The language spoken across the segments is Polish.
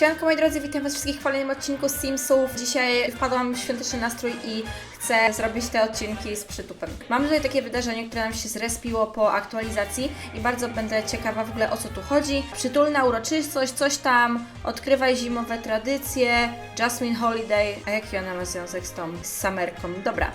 Siemanko moi drodzy, witam was wszystkich w kolejnym odcinku Simsów. Dzisiaj wpadłam w świąteczny nastrój i chcę zrobić te odcinki z przytupem. Mamy tutaj takie wydarzenie, które nam się zrespiło po aktualizacji i bardzo będę ciekawa w ogóle o co tu chodzi. Przytulna uroczystość, coś tam, odkrywaj zimowe tradycje, Jasmine Holiday, a jaki ona ma związek z tą, z Samerką? Dobra.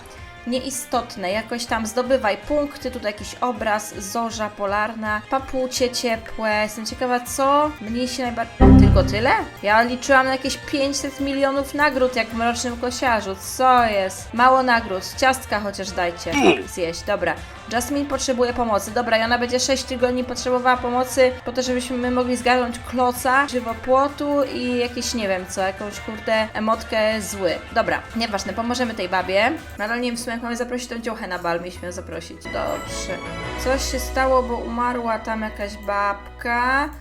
Nieistotne, jakoś tam zdobywaj punkty, tutaj jakiś obraz, zorza polarna, papucie ciepłe. Jestem ciekawa, co mnie się najbardziej. Tylko tyle? Ja liczyłam na jakieś 500 milionów nagród, jak w mrocznym kosiarzu. Co jest? Mało nagród, ciastka chociaż dajcie zjeść. Dobra. Jasmine potrzebuje pomocy. Dobra, i ona będzie 6 tygodni potrzebowała pomocy po to, żebyśmy my mogli zgarnąć kloca, żywopłotu i jakieś, nie wiem co, jakąś kurde emotkę zły. Dobra, nieważne, pomożemy tej babie. Nadal nie wiem w sumie jak mamy zaprosić tą dziołchę na bal, mieliśmy ją zaprosić. Dobrze. Coś się stało, bo umarła tam jakaś babka.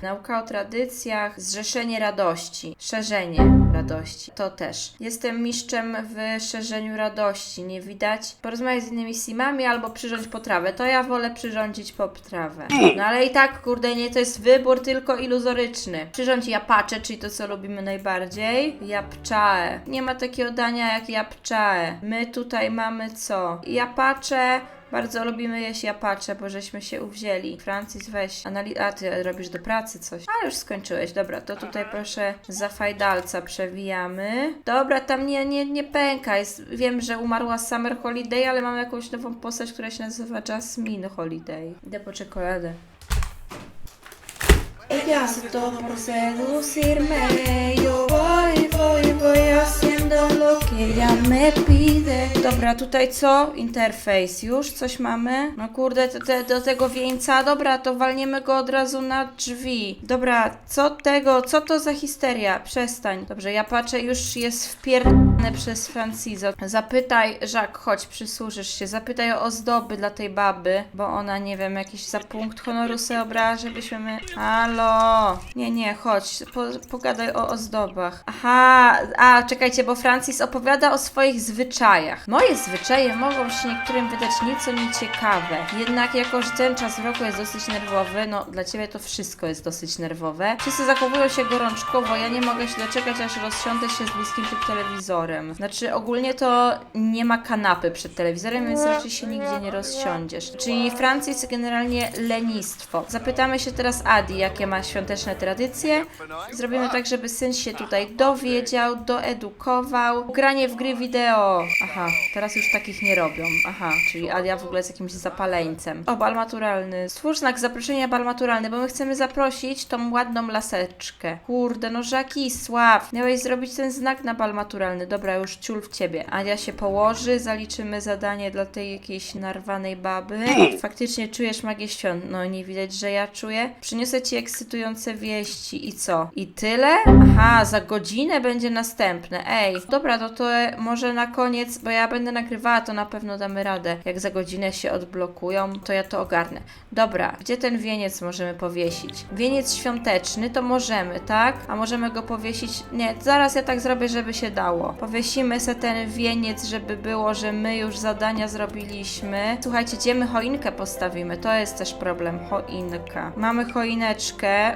Nauka o tradycjach, zrzeszenie radości, szerzenie radości. To też. Jestem mistrzem w szerzeniu radości, nie widać. Porozmawiać z innymi simami albo przyrządzić potrawę. To ja wolę przyrządzić potrawę. No ale i tak, kurde, nie, to jest wybór tylko iluzoryczny. Przyrządź japacze, czyli to, co lubimy najbardziej. Japczae. Nie ma takiego dania jak japczae. My tutaj mamy co? Japacze, bardzo lubimy jeść japacze, bo żeśmy się uwzięli. Francis, weź anali- A, ty robisz do pracy coś. A, już skończyłeś. Dobra, to tutaj proszę za fajdalca przewijamy. Dobra, tam nie, nie, nie pęka. Jest, wiem, że umarła Summer Holiday, ale mam jakąś nową postać, która się nazywa Jasmine Holiday. Idę po czekoladę. Todo por seducirme. Yo voy, voy, voy haciendo lo que ella me pide. Dobra, tutaj co? Interfejs. Już coś mamy? No kurde, te, te, do tego wieńca. Dobra, to walniemy go od razu na drzwi. Dobra, co tego? Co to za histeria? Przestań. Dobrze, ja patrzę, już jest wpierdolony przez Francizo. Zapytaj, Jacques, chodź, przysłużysz się. Zapytaj o ozdoby dla tej baby, bo ona, nie wiem, jakiś za punkt honoru sobie obrała, żebyśmy my... Halo! Nie, nie, chodź, po, pogadaj o ozdobach. Aha, a czekajcie, bo Francis opowiada o swoich zwyczajach. Moje zwyczaje mogą się niektórym wydać nieco nieciekawe. Jednak jako, że ten czas roku jest dosyć nerwowy, no dla ciebie to wszystko jest dosyć nerwowe. Wszyscy zachowują się gorączkowo, ja nie mogę się doczekać, aż rozsiądę się z bliskim tym telewizorem. Znaczy ogólnie to nie ma kanapy przed telewizorem, więc raczej się nigdzie nie rozsiądziesz. Czyli Francis generalnie lenistwo. Zapytamy się teraz Adi, jakie ma świąteczne tradycje. Zrobimy tak, żeby syn się tutaj dowiedział, doedukował. Granie w gry wideo. Aha, teraz już takich nie robią. Aha, czyli Adia w ogóle jest jakimś zapaleńcem. O, bal maturalny. Stwórz znak zaproszenia bal maturalny, bo my chcemy zaprosić tą ładną laseczkę. Kurde, no Żakisław. Miałeś zrobić ten znak na bal maturalny. Dobra, już ciul w ciebie. Adia się położy, zaliczymy zadanie dla tej jakiejś narwanej baby. Faktycznie czujesz magię świąt. No nie widać, że ja czuję. Przyniosę ci ekscytujące wieści. I co? I tyle? Aha, za godzinę będzie następne. Ej, dobra, no to może na koniec, bo ja będę nagrywała, to na pewno damy radę. Jak za godzinę się odblokują, to ja to ogarnę. Dobra, gdzie ten wieniec możemy powiesić? Wieniec świąteczny to możemy, tak? A możemy go powiesić? Nie, zaraz ja tak zrobię, żeby się dało. Powiesimy se ten wieniec, żeby było, że my już zadania zrobiliśmy. Słuchajcie, gdzie my choinkę postawimy? To jest też problem. Choinka. Mamy choineczkę.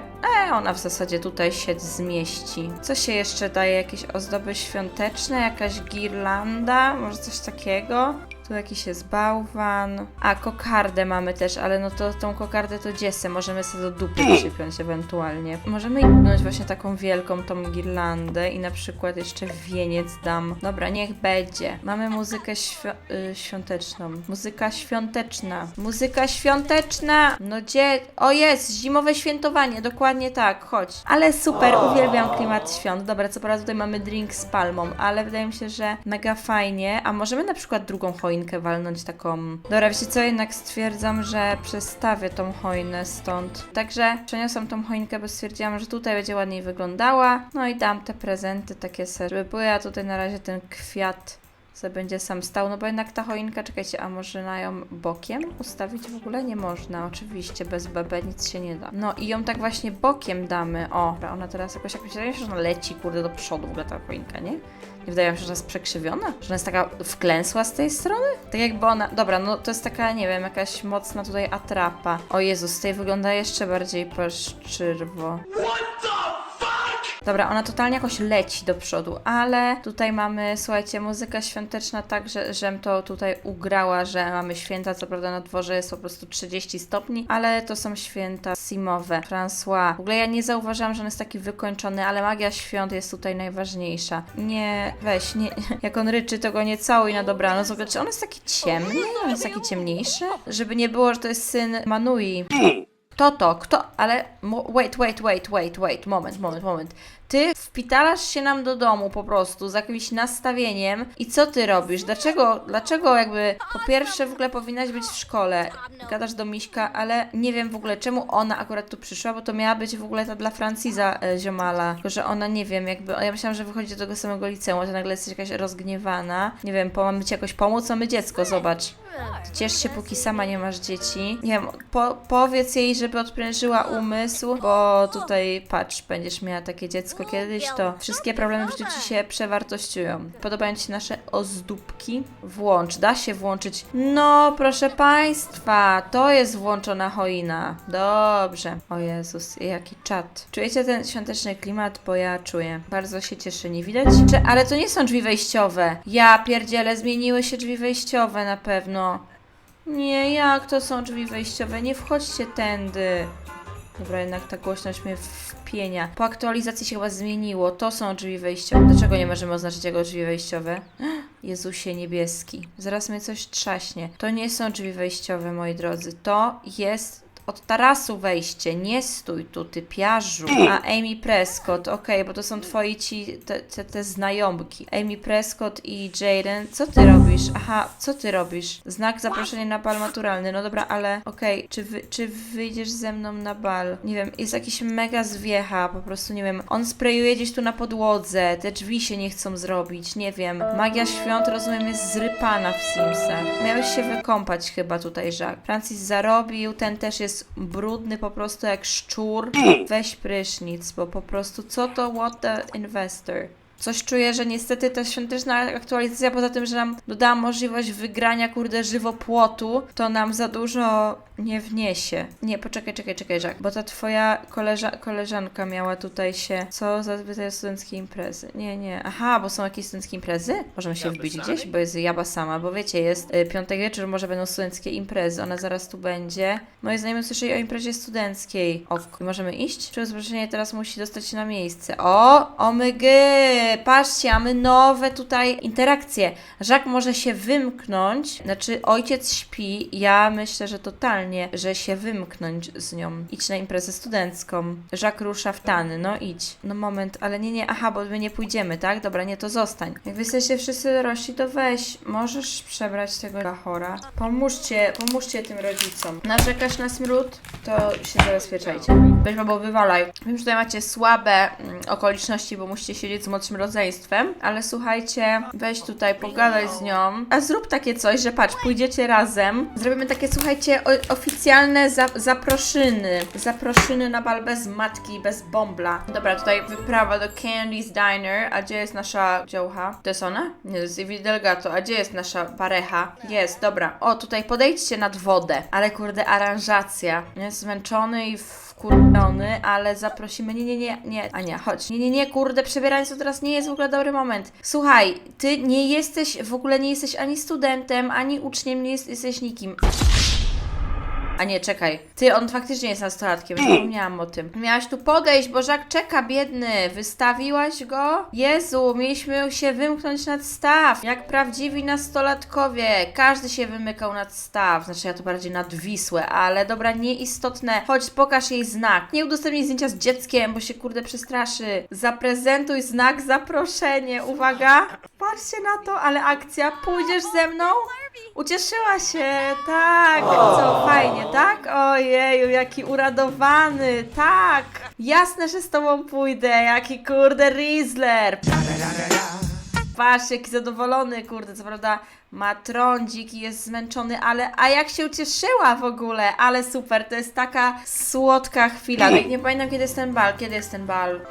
E, ona w zasadzie tutaj się zmieści. Co się jeszcze daje? Jakieś ozdoby świąteczne? Jakaś girlanda? Może coś takiego? Tu jakiś jest bałwan. A, kokardę mamy też, ale no to tą kokardę to dziesę. Możemy sobie do dupy przypiąć ewentualnie. Możemy jebnąć właśnie taką wielką tą girlandę i na przykład jeszcze wieniec dam. Dobra, niech będzie. Mamy muzykę y, świąteczną. Muzyka świąteczna. Muzyka świąteczna! No gdzie? O jest! Zimowe świętowanie, dokładnie tak, chodź. Ale super, uwielbiam klimat świąt. Dobra, co prawda tutaj mamy drink z palmą, ale wydaje mi się, że mega fajnie. A możemy na przykład drugą choinkę walnąć taką... Dobra, wiecie co, jednak stwierdzam, że przestawię tą choinę stąd. Także przeniosłam tą choinkę, bo stwierdziłam, że tutaj będzie ładniej wyglądała. No i dam te prezenty takie ser, żeby były, a tutaj na razie ten kwiat sobie będzie sam stał, no bo jednak ta choinka, czekajcie, a może na ją bokiem ustawić w ogóle? Nie można, oczywiście, bez BB nic się nie da. No i ją tak właśnie bokiem damy, o, ona teraz jakoś, mi się, że ona leci, kurde, do przodu w ogóle ta choinka, nie? Nie wydaje mi się, że jest przekrzywiona? Że ona jest taka wklęsła z tej strony? Tak jakby ona, dobra, no to jest taka, nie wiem, jakaś mocna tutaj atrapa. O Jezus, z tej wygląda jeszcze bardziej paszczyrwo. Dobra, ona totalnie jakoś leci do przodu, ale tutaj mamy, słuchajcie, muzyka świąteczna tak, że, żem to tutaj ugrała, że mamy święta, co prawda na dworze jest po prostu 30 stopni, ale to są święta simowe. François. W ogóle ja nie zauważyłam, że on jest taki wykończony, ale magia świąt jest tutaj najważniejsza. Nie, weź, nie, jak on ryczy, to go nie całuj na dobranoc. W ogóle, czy on jest taki ciemny? On jest taki ciemniejszy? Żeby nie było, że to jest syn Manui. Kto to? Kto? Ale wait, wait, wait, wait, wait, moment, moment, moment. Ty wpitalasz się nam do domu po prostu z jakimś nastawieniem i co ty robisz? Dlaczego, dlaczego jakby po pierwsze w ogóle powinnaś być w szkole? Gadasz do Miśka, ale nie wiem w ogóle czemu ona akurat tu przyszła, bo to miała być w ogóle ta dla Franciza e, ziomala. Tylko, że ona nie wiem, jakby, ja myślałam, że wychodzi do tego samego liceum, a ty nagle jesteś jakaś rozgniewana. Nie wiem, po, mamy ci jakoś pomóc? Mamy dziecko, zobacz. Ciesz się, póki sama nie masz dzieci. Nie wiem, po, powiedz jej, żeby odprężyła umysł, bo tutaj, patrz, będziesz miała takie dziecko kiedyś, to wszystkie problemy w życiu ci się przewartościują. Podobają ci się nasze ozdóbki? Włącz, da się włączyć. No, proszę Państwa, to jest włączona choina. Dobrze. O Jezus, jaki czat. Czujecie ten świąteczny klimat? Bo ja czuję. Bardzo się cieszę, nie widać? Ale to nie są drzwi wejściowe. Ja pierdzielę, zmieniły się drzwi wejściowe na pewno. Nie, jak to są drzwi wejściowe? Nie wchodźcie tędy. Dobra, jednak ta głośność mnie wpienia. Po aktualizacji się chyba zmieniło. To są drzwi wejściowe. Dlaczego nie możemy oznaczyć jego drzwi wejściowe? Jezusie niebieski. Zaraz mnie coś trzaśnie. To nie są drzwi wejściowe, moi drodzy. To jest od tarasu wejście. Nie stój tu, typiarzu. A Amy Prescott, okej, bo to są twoi ci, te, te, te znajomki. Amy Prescott i Jaden. Co ty robisz? Aha, co ty robisz? Znak zaproszenia na bal maturalny. No dobra, ale okej, czy, wy, czy wyjdziesz ze mną na bal? Nie wiem, jest jakiś mega zwiecha, po prostu nie wiem. On sprayuje gdzieś tu na podłodze, te drzwi się nie chcą zrobić, nie wiem. Magia świąt, rozumiem, jest zrypana w Simsach. Miałeś się wykąpać chyba tutaj, Jacques. Francis zarobił, ten też jest brudny po prostu jak szczur. Weź prysznic, bo po prostu co to what the investor? Coś czuję, że niestety ta świąteczna aktualizacja, poza tym, że nam dodała możliwość wygrania, kurde, żywopłotu, to nam za dużo nie wniesie. Nie, poczekaj, czekaj, czekaj, Jack, bo ta twoja koleża koleżanka miała tutaj się... Co za te studenckie imprezy? Nie, nie. Aha, bo są jakieś studenckie imprezy? Możemy się wbić gdzieś, bo jest jaba sama, bo wiecie, jest y, piątek wieczór, może będą studenckie imprezy, ona zaraz tu będzie. Moi znajomi słyszeli o imprezie studenckiej. Ok, możemy iść? Czy zaproszenie teraz musi dostać się na miejsce? O, omygy! Patrzcie, mamy nowe tutaj interakcje. Żak może się wymknąć, znaczy ojciec śpi, ja myślę, że totalnie, że się wymknąć z nią. Idź na imprezę studencką. Żak rusza w tany, no idź. No moment, ale nie, nie, aha, bo my nie pójdziemy, tak? Dobra, nie, to zostań. Jak wy jesteście wszyscy dorośli, to weź, możesz przebrać tego chora. Pomóżcie, pomóżcie tym rodzicom. Narzekasz na smród? To się zabezpieczajcie. Weź babo, wywalaj. Wiem, że tutaj macie słabe mm, okoliczności, bo musicie siedzieć z młodszym rodzeństwem, ale słuchajcie, weź tutaj, pogadaj z nią, a zrób takie coś, że patrz, pójdziecie razem, zrobimy takie, słuchajcie, o, oficjalne za, zaproszyny, zaproszyny na bal bez matki, bez bombla. Dobra, tutaj wyprawa do Candy's Diner, a gdzie jest nasza dziołcha? To jest ona? Nie, to jest Delgato, a gdzie jest nasza parecha? Jest, dobra. O, tutaj podejdźcie nad wodę, ale kurde, aranżacja. Jest zmęczony i wkurwiony, ale zaprosimy. Nie, nie, nie, nie. Ania, chodź. Nie, nie, nie, kurde, przebieranie to teraz nie jest w ogóle dobry moment. Słuchaj, ty nie jesteś, w ogóle nie jesteś ani studentem, ani uczniem, nie jest, jesteś nikim. A nie, czekaj. Ty, on faktycznie jest nastolatkiem, zapomniałam o tym. Miałaś tu podejść, bo Żak czeka, biedny. Wystawiłaś go? Jezu, mieliśmy się wymknąć nad staw. Jak prawdziwi nastolatkowie. Każdy się wymykał nad staw. Znaczy, ja to bardziej nad Wisłę, ale dobra, nieistotne. Chodź, pokaż jej znak. Nie udostępnij zdjęcia z dzieckiem, bo się kurde przestraszy. Zaprezentuj znak, zaproszenie. Uwaga. Patrzcie na to, ale akcja. Pójdziesz ze mną? Ucieszyła się, tak. Co, fajnie, tak? Ojeju, jaki uradowany, tak. Jasne, że z tobą pójdę, jaki kurde Rizzler. Patrz, jaki zadowolony, kurde, co prawda ma trądzik i jest zmęczony, ale a jak się ucieszyła w ogóle, ale super, to jest taka słodka chwila. Nie pamiętam, kiedy jest ten bal, kiedy jest ten bal.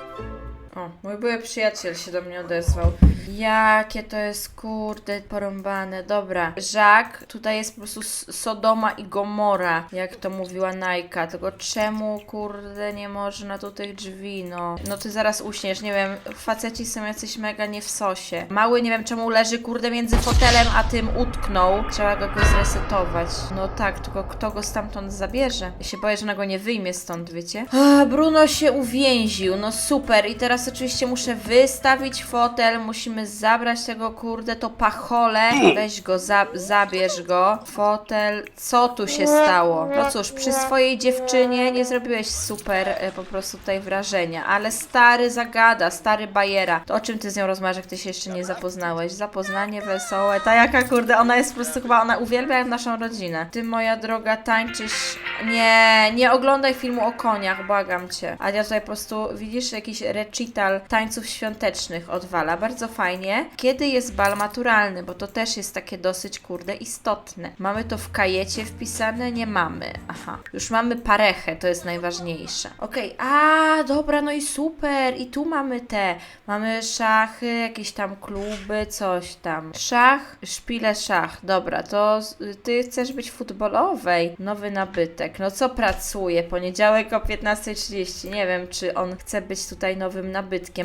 O, mój były przyjaciel się do mnie odezwał. Jakie to jest kurde porąbane. Dobra, Żak, tutaj jest po prostu Sodoma i Gomora, jak to mówiła Najka. Tylko czemu kurde nie można tu tych drzwi, no. No ty zaraz uśniesz, nie wiem, faceci są jacyś mega nie w sosie. Mały nie wiem czemu leży kurde między fotelem a tym utknął. Trzeba go jakoś zresetować. No tak, tylko kto go stamtąd zabierze? Ja się boję, że ona go nie wyjmie stąd, wiecie? A, Bruno się uwięził, no super. I teraz oczywiście muszę wystawić fotel, musimy zabrać tego kurde to pachole. Weź go, za zabierz go. Fotel, co tu się stało? No cóż, przy swojej dziewczynie nie zrobiłeś super e, po prostu tutaj wrażenia, ale stary zagada, stary bajera. To o czym ty z nią rozmawiasz, jak ty się jeszcze nie zapoznałeś? Zapoznanie wesołe, ta jaka kurde, ona jest po prostu chyba, ona uwielbia naszą rodzinę. Ty moja droga tańczysz, nie, nie oglądaj filmu o koniach, błagam cię. A ja tutaj po prostu, widzisz, jakiś recital tańców świątecznych odwala, bardzo fajnie. Kiedy jest bal maturalny, bo to też jest takie dosyć kurde istotne. Mamy to w kajecie wpisane? Nie mamy. Aha. Już mamy parechę, to jest najważniejsze. Okej, a dobra, no i super. I tu mamy te. Mamy szachy, jakieś tam kluby, coś tam. Szach, szpile szach. Dobra, to ty chcesz być futbolowej. Nowy nabytek. No co pracuje? Poniedziałek o 15.30. Nie wiem, czy on chce być tutaj nowym nabytkiem,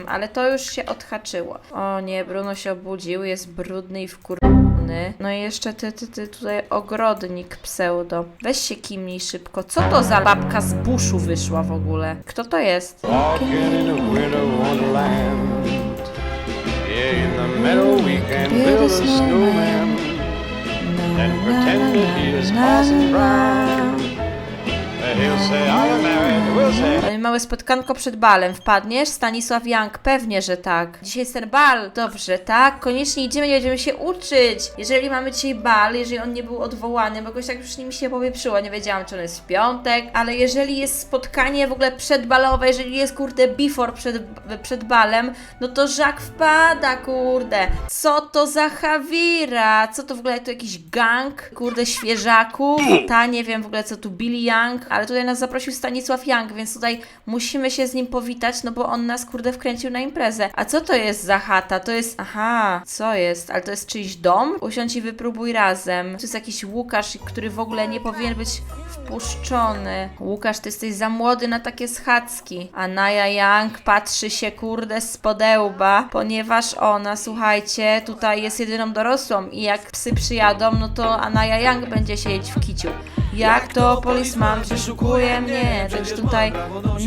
ale to już się odhaczyło. O nie, Bruno się obudził, jest brudny i wkurwony. No i jeszcze ty, ty, ty tutaj ogrodnik pseudo. Weź się kimnij szybko. Co to za babka z buszu wyszła w ogóle? Kto to jest? Walking Małe spotkanko przed balem. Wpadniesz? Stanisław Jank. Pewnie, że tak. Dzisiaj jest ten bal. Dobrze, tak? Koniecznie idziemy i będziemy się uczyć. Jeżeli mamy dzisiaj bal, jeżeli on nie był odwołany, bo jakoś tak już mi się powieprzyło. Nie wiedziałam, czy on jest w piątek, ale jeżeli jest spotkanie w ogóle przedbalowe, jeżeli jest, kurde, before przed, przed balem, no to Żak wpada, kurde. Co to za Hawira? Co to w ogóle, to jakiś gang, kurde, świeżaków? Ta, nie wiem w ogóle, co tu Billy Young, ale tutaj nas zaprosił Stanisław Young, więc tutaj musimy się z nim powitać, no bo on nas, kurde, wkręcił na imprezę. A co to jest za chata? To jest, aha, co jest? Ale to jest czyjś dom? Usiądź i wypróbuj razem. To jest jakiś Łukasz, który w ogóle nie powinien być wpuszczony. Łukasz, ty jesteś za młody na takie schadzki. A Naja Young patrzy się, kurde, z podełba, ponieważ ona, słuchajcie, tutaj jest jedyną dorosłą i jak psy przyjadą, no to Anaya Young będzie siedzieć w kiciu. Jak to polisman przeszukuje mnie? Także tutaj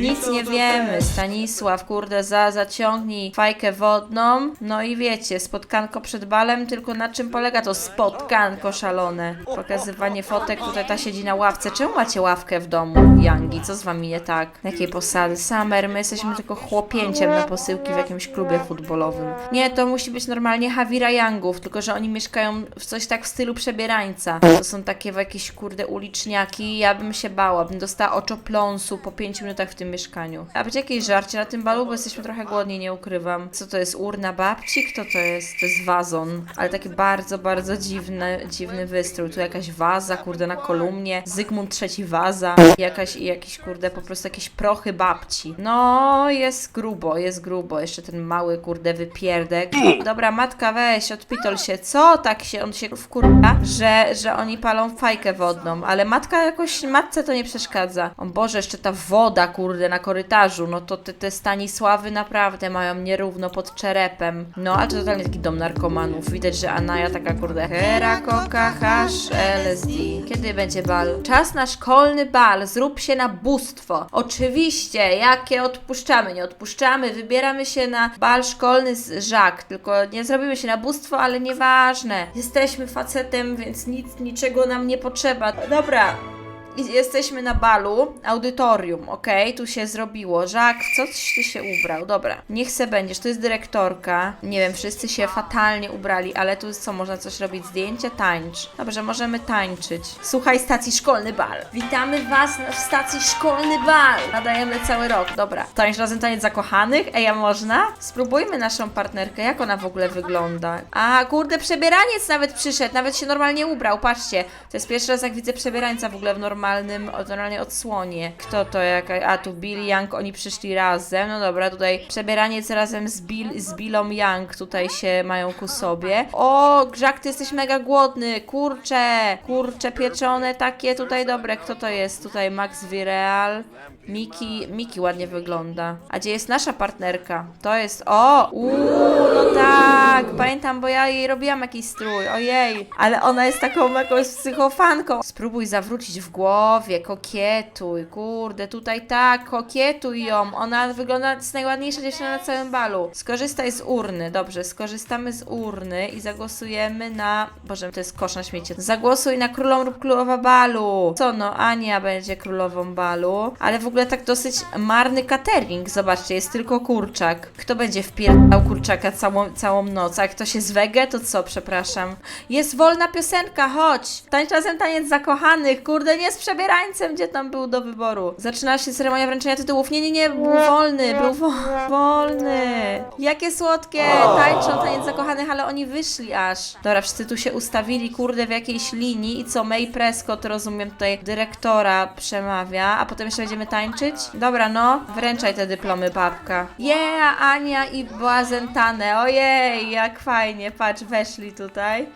nic nie wiemy. Stanisław, kurde, za, zaciągnij fajkę wodną. No i wiecie, spotkanko przed balem, tylko na czym polega to spotkanko szalone? Pokazywanie fotek, tutaj ta siedzi na ławce. Czemu macie ławkę w domu, Yangi? Co z wami nie tak? Jakiej posady? Summer, my jesteśmy tylko chłopięciem na posyłki w jakimś klubie futbolowym. Nie, to musi być normalnie Hawira Youngów, tylko że oni mieszkają w coś tak w stylu przebierańca. To są takie w jakieś kurde uliczniaki. Ja bym się bała, bym dostała oczopląsu po 5 minutach w tym mieszkaniu. A będzie jakieś żarcie na tym balu, bo jesteśmy trochę głodni, nie ukrywam. Co to jest? Urna babci? Kto to jest? To jest wazon. Ale taki bardzo, bardzo dziwny, dziwny wystrój. Tu jakaś waza, kurde, na kolumnie. Zygmunt III waza. Jakaś, i jakiś, kurde, po prostu jakieś prochy babci. No, jest grubo, jest grubo. Jeszcze ten mały, kurde, wypierdek. Dobra, matka, weź, odpitol się. Co tak się, on się wkurwa, że, że oni palą fajkę wodną. Ale matka jakoś, matce to nie przeszkadza. O Boże, jeszcze ta woda, kurde, na korytarzu. No to te, te Stanisławy naprawdę mają nierówno pod czerepem. No, ale to totalnie taki dom narkomanów. Widać, że Anaja taka, kurde, hera, koka, hasz, LSD. Kiedy będzie bal? Czas na szkolny bal. Zrób się na bóstwo. Oczywiście, jakie odpuszczamy, nie odpuszczamy. Wybieramy się na bal szkolny z Żak. Tylko nie zrobimy się na bóstwo, ale nieważne. Jesteśmy facetem, więc nic, niczego nam nie potrzeba. Dobra, i jesteśmy na balu, audytorium, okej, tu się zrobiło. Żak, co ty się ubrał? Dobra, niech se będziesz, to jest dyrektorka. Nie wiem, wszyscy się fatalnie ubrali, ale tu co, można coś robić? Zdjęcia? Tańcz. Dobrze, możemy tańczyć. Słuchaj stacji Szkolny Bal. Witamy Was w stacji Szkolny Bal. Nadajemy cały rok. Dobra, tańcz razem taniec zakochanych? Ej, a można? Spróbujmy naszą partnerkę, jak ona w ogóle wygląda. A, kurde, przebieraniec nawet przyszedł, nawet się normalnie ubrał, patrzcie. To jest pierwszy raz, jak widzę przebierańca w ogóle w normalnym normalnym, normalnej odsłonie. Kto to jaka? A tu Bill Young, oni przyszli razem. No dobra, tutaj przebieraniec razem z, Bill, z Billą Young tutaj się mają ku sobie. O, Grzak, ty jesteś mega głodny. Kurcze, kurcze pieczone takie tutaj dobre. Kto to jest? Tutaj Max Vireal. Miki, Miki ładnie wygląda. A gdzie jest nasza partnerka? To jest, o, uuu, no tak, pamiętam, bo ja jej robiłam jakiś strój, ojej. Ale ona jest taką jakąś psychofanką. Spróbuj zawrócić w głowie, kokietuj, kurde, tutaj tak, kokietuj ją. Ona wygląda, jest najładniejsza dziewczyna na całym balu. Skorzystaj z urny, dobrze, skorzystamy z urny i zagłosujemy na, boże, to jest kosz na śmiecie. Zagłosuj na królą lub królowa balu. Co no, Ania będzie królową balu, ale w ogóle tak dosyć marny catering, zobaczcie, jest tylko kurczak. Kto będzie wpierdał kurczaka całą, całą noc? A jak ktoś jest wege, to co, przepraszam. Jest wolna piosenka, chodź! Tańcz razem taniec zakochanych, kurde, nie z przebierańcem, gdzie tam był do wyboru. Zaczyna się ceremonia wręczenia tytułów. Nie, nie, nie, był wolny, był wo wolny. Jakie słodkie, tańczą taniec zakochanych, ale oni wyszli aż. Dobra, wszyscy tu się ustawili, kurde, w jakiejś linii i co, May Prescott, rozumiem, tutaj dyrektora przemawia, a potem jeszcze będziemy tańczyć? Dobra, no, wręczaj te dyplomy, babka. Yeah, Ania i Błazentane, ojej, jak fajnie, patrz, weszli tutaj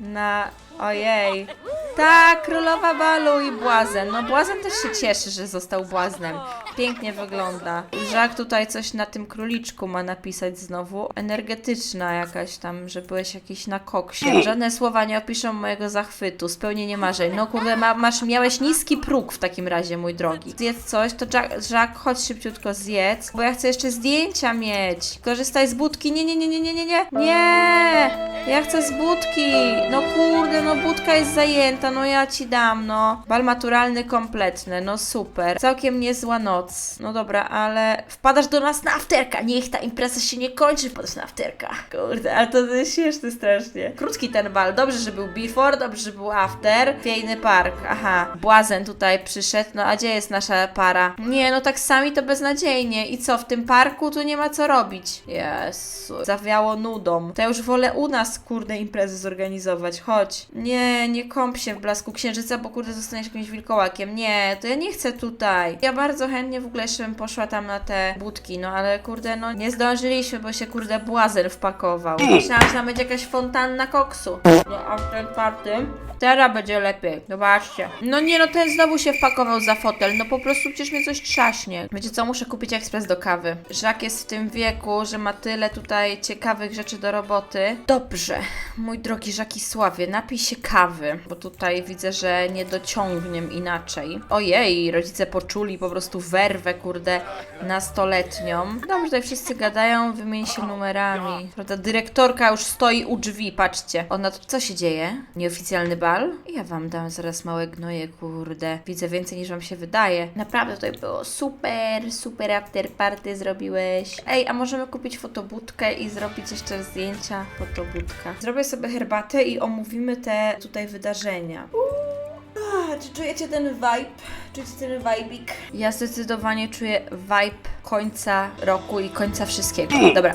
na... Ojej. Tak, królowa balu i błazen. No błazen też się cieszy, że został błaznem. Pięknie wygląda. Żak tutaj coś na tym króliczku ma napisać znowu. Energetyczna jakaś tam, że byłeś jakiś na koksie. Żadne słowa nie opiszą mojego zachwytu, spełnienie marzeń. No kurde, ma, masz, miałeś niski próg w takim razie, mój drogi. Zjedz coś, to Jack, Jack chodź szybciutko zjedz, bo ja chcę jeszcze zdjęcia mieć. Korzystaj z budki. Nie, nie, nie, nie, nie, nie, nie. Nie! Ja chcę z budki. No kurde, no budka jest zajęta, no ja ci dam, no. Bal maturalny kompletny, no super. Całkiem niezła noc. No dobra, ale wpadasz do nas na afterka. Niech ta impreza się nie kończy, wpadasz na afterka. Kurde, ale to jest śmieszne strasznie. Krótki ten bal. Dobrze, że był before, dobrze, że był after. Fiejny park, aha. Błazen tutaj przyszedł, no a gdzie jest nasza para? Nie, no tak sami to beznadziejnie. I co, w tym parku tu nie ma co robić? Jezu, zawiało nudą. To ja już wolę u nas, kurde, imprezy zorganizować. Chodź. Nie, nie kąp się w blasku księżyca, bo kurde zostaniesz jakimś wilkołakiem. Nie, to ja nie chcę tutaj. Ja bardzo chętnie w ogóle jeszcze bym poszła tam na te budki, no ale kurde, no nie zdążyliśmy, bo się kurde błazen wpakował. Myślałam, że tam będzie jakaś fontanna koksu. No a ten party... Teraz będzie lepiej. Zobaczcie. No nie, no ten znowu się wpakował za fotel. No po prostu przecież mnie coś trzaśnie. Wiecie co, muszę kupić ekspres do kawy. Żak jest w tym wieku, że ma tyle tutaj ciekawych rzeczy do roboty. Dobrze, mój drogi Żakisławie, napij się kawy, bo tutaj widzę, że nie dociągniem inaczej. Ojej, rodzice poczuli po prostu werwę, kurde, nastoletnią. Dobrze, tutaj wszyscy gadają, wymień się numerami. Prawda, dyrektorka już stoi u drzwi, patrzcie. Ona, tu- co się dzieje? Nieoficjalny bal? Ja wam dam zaraz małe gnoje, kurde. Widzę więcej niż wam się wydaje. Naprawdę tutaj było super, super after party zrobiłeś. Ej, a możemy kupić fotobudkę i zrobić jeszcze zdjęcia? Fotobudka. Zrobię sobie herbatę i omówimy te tutaj wydarzenia. A, czy czujecie ten vibe? Czujecie ten vibik? Ja zdecydowanie czuję vibe końca roku i końca wszystkiego. Dobra.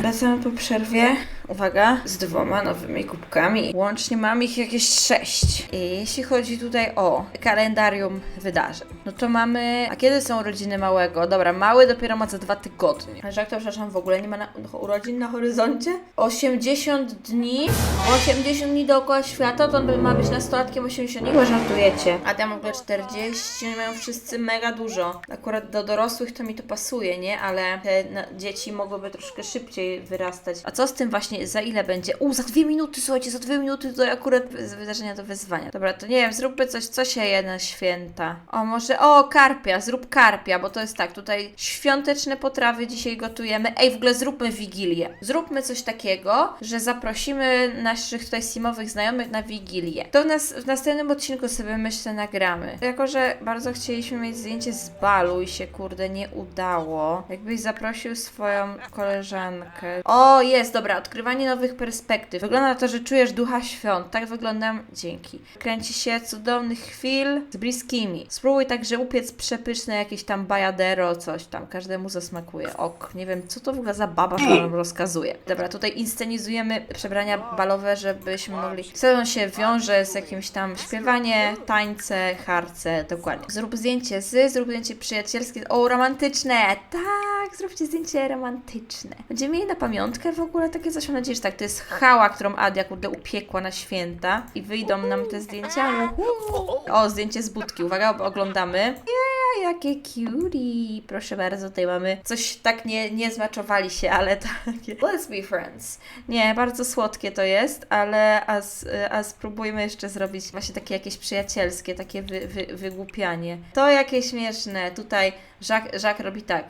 Wracamy po przerwie. Uwaga, z dwoma nowymi kubkami. Łącznie mam ich jakieś sześć. I jeśli chodzi tutaj o kalendarium wydarzeń, no to mamy. A kiedy są urodziny małego? Dobra, mały dopiero ma za dwa tygodnie. A że jak to, przepraszam, w ogóle nie ma na, urodzin na horyzoncie? 80 dni? 80 dni dookoła świata, to on ma być nastolatkiem 80 dni? Chyba żartujecie. A tam w ogóle 40, oni mają wszyscy mega dużo. Akurat do dorosłych to mi to pasuje, nie? Ale te na, dzieci mogłyby troszkę szybciej wyrastać. A co z tym właśnie, za ile będzie? U, za dwie minuty, słuchajcie, za dwie minuty to akurat wydarzenia do wyzwania. Dobra, to nie wiem, zróbmy coś, co się je na święta. O, może, o, karpia, zrób karpia, bo to jest tak, tutaj świąteczne potrawy dzisiaj gotujemy. Ej, w ogóle zróbmy wigilię. Zróbmy coś takiego, że zaprosimy naszych tutaj simowych znajomych na wigilię. To w, nas, w następnym odcinku sobie myślę nagramy. Jako, że bardzo chcieliśmy mieć zdjęcie z balu i się kurde nie udało. Jakbyś zaprosił swoją koleżankę. O, jest, dobra, odkrywamy odkrywanie nowych perspektyw. Wygląda na to, że czujesz ducha świąt. Tak wyglądam dzięki. Kręci się cudownych chwil z bliskimi. Spróbuj także upiec przepyszne jakieś tam bajadero, coś tam. Każdemu zasmakuje. Ok, nie wiem, co to w ogóle za baba, która nam rozkazuje. Dobra, tutaj inscenizujemy przebrania balowe, żebyśmy mogli... Sezon się wiąże z jakimś tam śpiewanie, tańce, harce, dokładnie. Zrób zdjęcie z, zrób zdjęcie przyjacielskie. O, romantyczne! Tak, zróbcie zdjęcie romantyczne. Będziemy mieli na pamiątkę w ogóle takie coś. Mam nadzieję, że tak. To jest chała, którą Adia kurde upiekła na święta. I wyjdą nam te zdjęcia. O, zdjęcie z budki. Uwaga, oglądamy. Ja, jakie cutie. Proszę bardzo, tutaj mamy coś tak nie, nie zmaczowali się, ale takie. Let's be friends. Nie, bardzo słodkie to jest, ale a, a spróbujmy jeszcze zrobić właśnie takie jakieś przyjacielskie, takie wy, wy, wygłupianie. To jakie śmieszne. Tutaj Jacques, Jacques robi tak.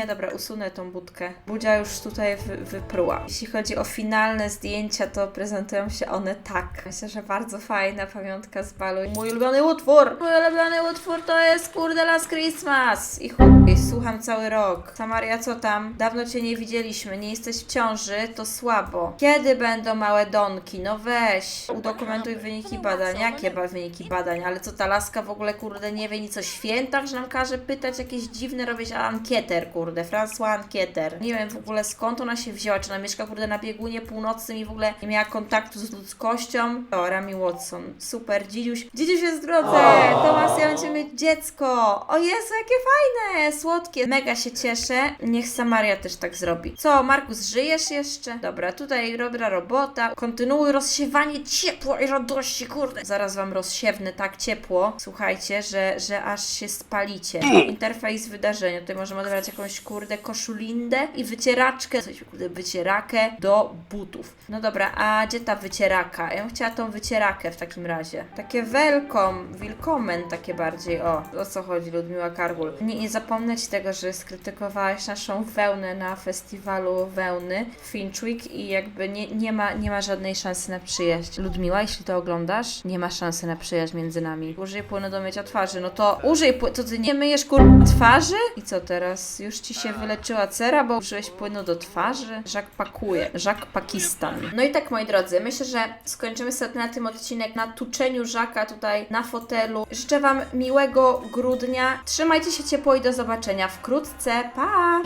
Nie, dobra, usunę tą budkę. Budzia już tutaj wy, wypruła. Jeśli chodzi o finalne zdjęcia, to prezentują się one tak. Myślę, że bardzo fajna pamiątka z balu. Mój ulubiony utwór! Mój ulubiony utwór to jest kurde Last Christmas! I słucham cały rok. Samaria, co tam? Dawno Cię nie widzieliśmy, nie jesteś w ciąży, to słabo. Kiedy będą małe donki? No weź, udokumentuj wyniki badań. Jakie ba- wyniki badań? Ale co ta laska w ogóle kurde nie wie nic o świętach, że nam każe pytać jakieś dziwne, robić ankieter, kurde, François Ankieter. Nie wiem w ogóle skąd ona się wzięła, czy ona mieszka kurde na biegunie północnym i w ogóle nie miała kontaktu z ludzkością. O, Rami Watson, super, dzidziuś, dzidziuś jest w drodze, Tomas, ja będziemy mieć dziecko. O Jezu, jakie fajne, słodkie, mega się cieszę. Niech Samaria też tak zrobi. Co, Markus, żyjesz jeszcze? Dobra, tutaj dobra robota. Kontynuuj rozsiewanie ciepła i radości, kurde. Zaraz wam rozsiewnę tak ciepło, słuchajcie, że, że aż się spalicie. Interfejs wydarzenia. Tutaj możemy odebrać jakąś, kurde, koszulindę i wycieraczkę, coś, kurde, wycierakę do butów. No dobra, a gdzie ta wycieraka? Ja bym chciała tą wycierakę w takim razie. Takie welcome, willkommen takie bardziej. O, o co chodzi, Ludmiła Kargul. Nie, nie zapomnę ci tego, że skrytykowałaś naszą wełnę na festiwalu wełny Finchwick i jakby nie, nie, ma, nie ma żadnej szansy na przyjaźń. Ludmiła, jeśli to oglądasz, nie ma szansy na przyjaźń między nami. Użyj płynu do mycia twarzy. No to użyj płynu. To ty nie myjesz kur... twarzy? I co teraz? Już ci się wyleczyła cera, bo użyłeś płynu do twarzy? Żak pakuje. Żak Pakistan. No i tak, moi drodzy, myślę, że skończymy sobie na tym odcinek na tuczeniu Żaka tutaj na fotelu. Życzę Wam miłego grudnia. Trzymajcie się ciepło i do zobaczenia wkrótce. Pa!